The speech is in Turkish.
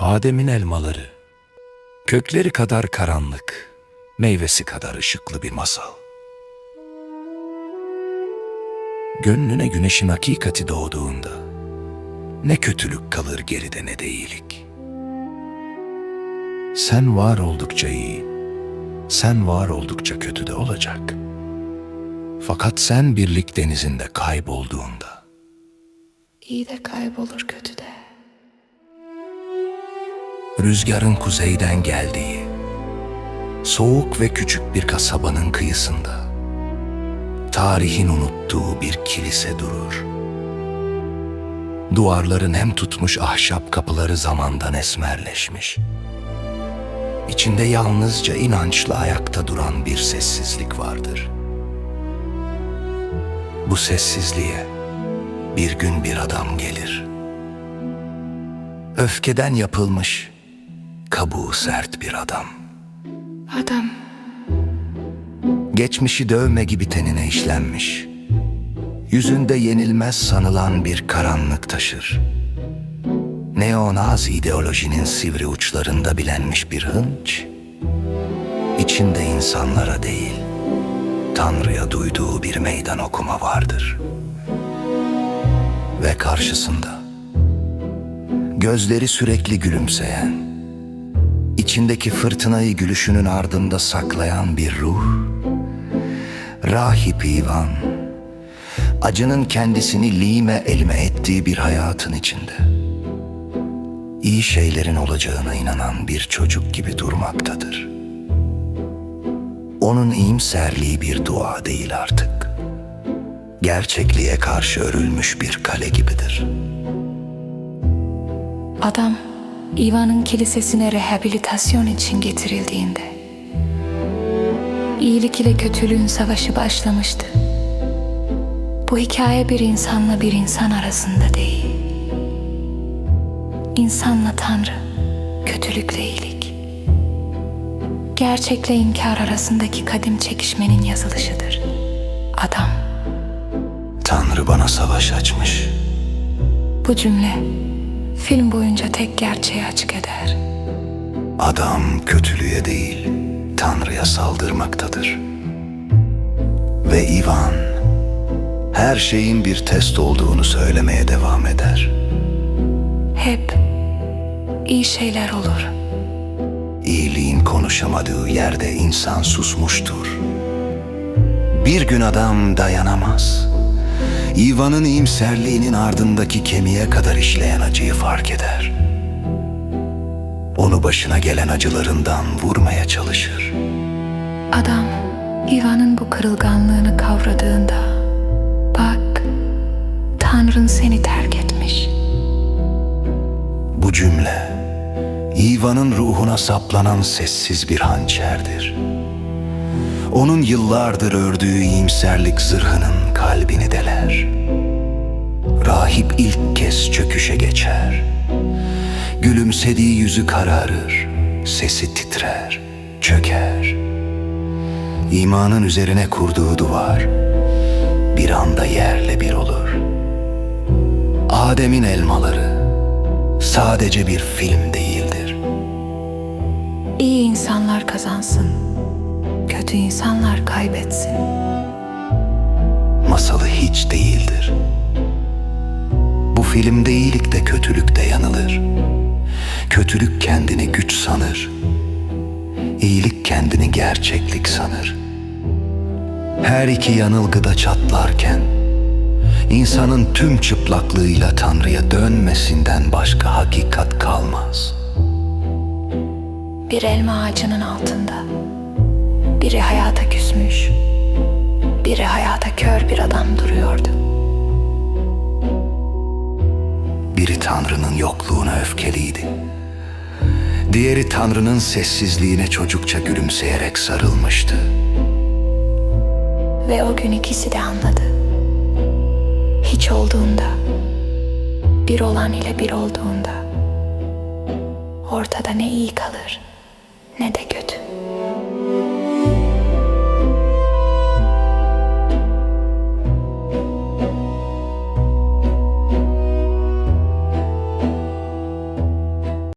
Adem'in elmaları. Kökleri kadar karanlık, meyvesi kadar ışıklı bir masal. Gönlüne güneşin hakikati doğduğunda ne kötülük kalır geride ne de iyilik. Sen var oldukça iyi, sen var oldukça kötü de olacak. Fakat sen birlik denizinde kaybolduğunda İyi de kaybolur kötü de. Rüzgarın kuzeyden geldiği, soğuk ve küçük bir kasabanın kıyısında, tarihin unuttuğu bir kilise durur. Duvarların hem tutmuş ahşap kapıları zamandan esmerleşmiş. İçinde yalnızca inançla ayakta duran bir sessizlik vardır. Bu sessizliğe bir gün bir adam gelir. Öfkeden yapılmış, kabuğu sert bir adam. Adam Geçmişi dövme gibi tenine işlenmiş. Yüzünde yenilmez sanılan bir karanlık taşır. Neonazi ideolojinin sivri uçlarında bilenmiş bir hınç. İçinde insanlara değil, Tanrı'ya duyduğu bir meydan okuma vardır. Ve karşısında gözleri sürekli gülümseyen, içindeki fırtınayı gülüşünün ardında saklayan bir ruh, Rahip İvan, acının kendisini lime elime ettiği bir hayatın içinde. İyi şeylerin olacağına inanan bir çocuk gibi durmaktadır. Onun iyimserliği bir dua değil artık. Gerçekliğe karşı örülmüş bir kale gibidir. Adam Ivan'ın kilisesine rehabilitasyon için getirildiğinde iyilik ile kötülüğün savaşı başlamıştı. Bu hikaye bir insanla bir insan arasında değil. İnsanla Tanrı, kötülükle iyilik. Gerçekle inkar arasındaki kadim çekişmenin yazılışıdır. Adam, Tanrı bana savaş açmış. bu cümle film boyunca tek gerçeği açık eder. Adam kötülüğe değil, Tanrı'ya saldırmaktadır. Ve Ivan, her şeyin bir test olduğunu söylemeye devam eder. Hep iyi şeyler olur. İyiliğin konuşamadığı yerde insan susmuştur. Bir gün adam dayanamaz. Ivan'ın iyimserliğinin ardındaki kemiğe kadar işleyen acıyı fark eder. Onu başına gelen acılarından vurmaya çalışır. Adam Ivan'ın bu kırılganlığını kavradığında bak Tanrın seni terk etmiş. Bu cümle Ivan'ın ruhuna saplanan sessiz bir hançerdir. Onun yıllardır ördüğü iyimserlik zırhının kalbini deler. Rahip ilk kez çöküşe geçer. Gülümsediği yüzü kararır, sesi titrer, çöker. İmanın üzerine kurduğu duvar bir anda yerle bir olur. Adem'in elmaları sadece bir film değildir. İyi insanlar kazansın. Kötü insanlar kaybetsin. Masalı hiç değildir. Bu filmde iyilik de kötülük de yanılır. Kötülük kendini güç sanır. İyilik kendini gerçeklik sanır. Her iki yanılgıda çatlarken insanın tüm çıplaklığıyla Tanrı'ya dönmesinden başka hakikat kalmaz.'' Bir elma ağacının altında. Biri hayata küsmüş. Biri hayata kör bir adam duruyordu. Biri Tanrı'nın yokluğuna öfkeliydi. Diğeri Tanrı'nın sessizliğine çocukça gülümseyerek sarılmıştı. Ve o gün ikisi de anladı. Hiç olduğunda, bir olan ile bir olduğunda, ortada ne iyi kalır ne de kötü.